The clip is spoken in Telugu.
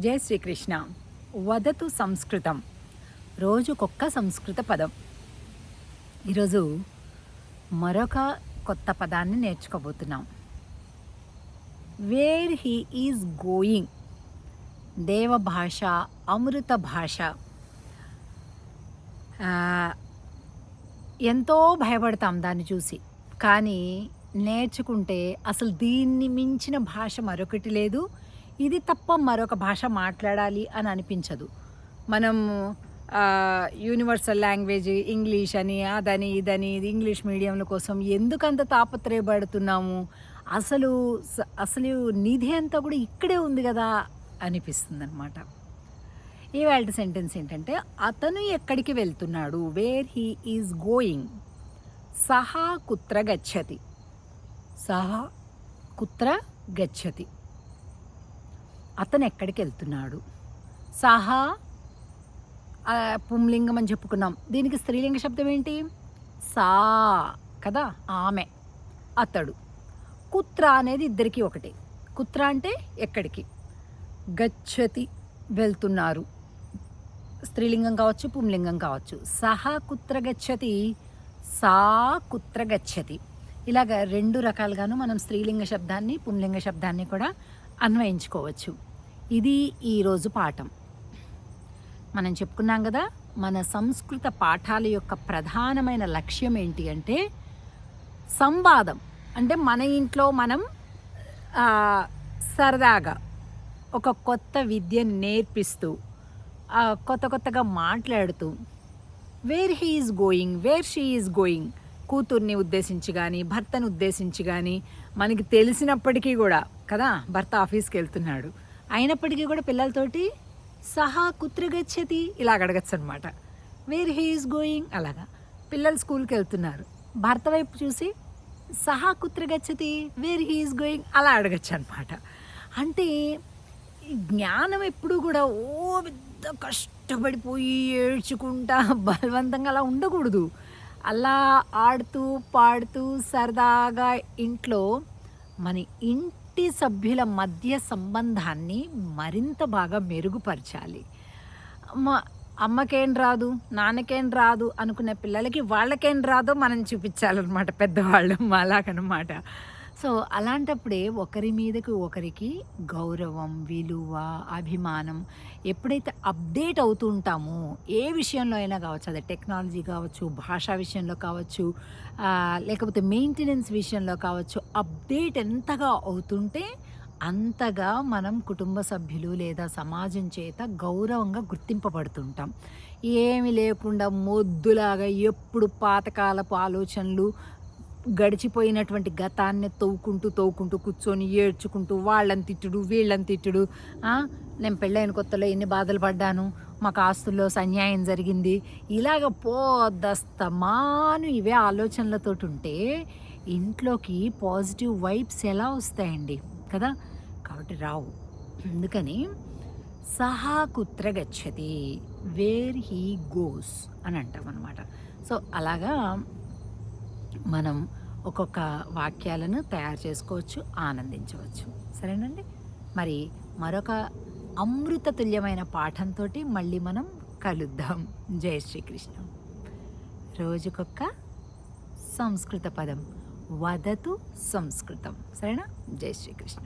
జై శ్రీకృష్ణ. వదతు సంస్కృతం. రోజుకొక్క సంస్కృత పదం. ఈరోజు మరొక కొత్త పదాన్ని నేర్చుకోబోతున్నాం. Where he is going. దేవ భాష అమృత భాష. ఎంతో భయపడతాం దాన్ని చూసి. కానీ నేర్చుకుంటే అసలు దీన్ని మించిన భాష మరొకటి లేదు. ఇది తప్ప మరొక భాష మాట్లాడాలి అని అనిపించదు. మనం యూనివర్సల్ లాంగ్వేజ్ ఇంగ్లీష్ అని అదని ఇదని ఇది ఇంగ్లీష్ మీడియంల కోసం ఎందుకంత తాపత్రయపడుతున్నాము? అసలు అసలు నిధి అంతా కూడా ఇక్కడే ఉంది కదా అనిపిస్తుంది అనమాట ఇవాళ సెంటెన్స్ ఏంటంటే అతను ఎక్కడికి వెళ్తున్నాడు? వేర్ హీ ఈజ్ గోయింగ్ సహా కుత్ర గచ్చతి. సహా కుత్ర గచ్చతి. అతను ఎక్కడికి వెళ్తున్నాడు సహా పుంలింగం అని చెప్పుకున్నాం. దీనికి స్త్రీలింగ శబ్దం ఏంటి? సా కదా? ఆమె అతడు. కుత్ర అనేది ఇద్దరికి ఒకటి. కుత్ర అంటే ఎక్కడికి? గచ్చతి వెళ్తున్నారు. స్త్రీలింగం కావచ్చు పుంలింగం కావచ్చు. సహా కుత్ర గచ్చతి సా కుత్ర గచ్చతి. ఇలాగ రెండు రకాలుగాను మనం స్త్రీలింగ శబ్దాన్ని పుంలింగ శబ్దాన్ని కూడా అన్వయించుకోవచ్చు. ఇది ఈరోజు పాఠం. మనం చెప్పుకున్నాం కదా మన సంస్కృత పాఠాల యొక్క ప్రధానమైన లక్ష్యం ఏంటి అంటే సంవాదం. అంటే మన ఇంట్లో మనం సరదాగా ఒక కొత్త విద్యను నేర్పిస్తూ కొత్త కొత్తగా మాట్లాడుతూ where he is going where she is going కూతుర్ని ఉద్దేశించి కానీ భర్తను ఉద్దేశించి కానీ మనకి తెలిసినప్పటికీ కూడా కదా భర్త ఆఫీస్కి వెళ్తున్నాడు. అయినప్పటికీ కూడా పిల్లలతోటి సహా కుత్ర గచ్చతి ఇలా అడగచ్చు అనమాట వేర్ హీ ఈజ్ గోయింగ్ అలాగా. పిల్లలు స్కూల్కి వెళ్తున్నారు. భర్త వైపు చూసి సహా కుత్ర గచ్చతి వేర్ హీ ఈజ్ గోయింగ్ అలా అడగచ్చు అనమాట అంటే ఈ జ్ఞానం ఎప్పుడూ కూడా ఓ పెద్ద కష్టపడిపోయి ఏడ్చుకుంటా బలవంతంగా అలా ఉండకూడదు. అలా ఆడుతూ పాడుతూ సరదాగా ఇంట్లో మన ఇంటి సభ్యుల మధ్య సంబంధాన్ని మరింత బాగా మెరుగుపరచాలి. అమ్మకేం రాదు నాన్నకేం రాదు అనుకునే పిల్లలకి వాళ్ళకేం రాదో మనం చూపించాలన్నమాట పెద్దవాళ్ళు అలాగనమాట. సో అలాంటప్పుడే ఒకరి మీదకి ఒకరికి గౌరవం విలువ అభిమానం ఎప్పుడైతే అప్డేట్ అవుతూ ఉంటామో ఏ విషయంలో అయినా కావచ్చు అదే టెక్నాలజీ కావచ్చు భాషా విషయంలో కావచ్చు లేకపోతే మెయింటెనెన్స్ విషయంలో కావచ్చు అప్డేట్ ఎంతగా అవుతుంటే అంతగా మనం కుటుంబ సభ్యులు లేదా సమాజం చేత గౌరవంగా గుర్తింపబడుతుంటాం. ఏమి లేకుండా మొద్దులాగా ఎప్పుడు పాతకాలపు ఆలోచనలు గడిచిపోయినటువంటి గతాన్ని తవ్వుకుంటూ తవ్వుకుంటూ కూర్చొని ఏడ్చుకుంటూ వాళ్ళని తిట్టుడు వీళ్ళని తిట్టుడు నేను పెళ్ళైన కొత్తలో ఎన్ని బాధలు పడ్డాను? మాకు ఆస్తుల్లో సన్యాయం జరిగింది. ఇలాగ పోదస్తమాను ఇవే ఆలోచనలతోటి ఉంటే ఇంట్లోకి పాజిటివ్ వైబ్స్ ఎలా వస్తాయండి? కదా? కాబట్టి రావు. అందుకని సహా కుత్ర గచ్చతి వేర్ హీ గోస్ అని అంటాం అనమాట సో అలాగా మనం ఒక్కొక్క వాక్యాలను తయారు చేసుకోవచ్చు ఆనందించవచ్చు. సరేనండి? మరి మరొక అమృత తుల్యమైన పాఠంతో మళ్ళీ మనం కలుద్దాం. జై శ్రీకృష్ణ. రోజుకొక్క సంస్కృత పదం. వదతు సంస్కృతం. సరేనా? జై శ్రీకృష్ణ.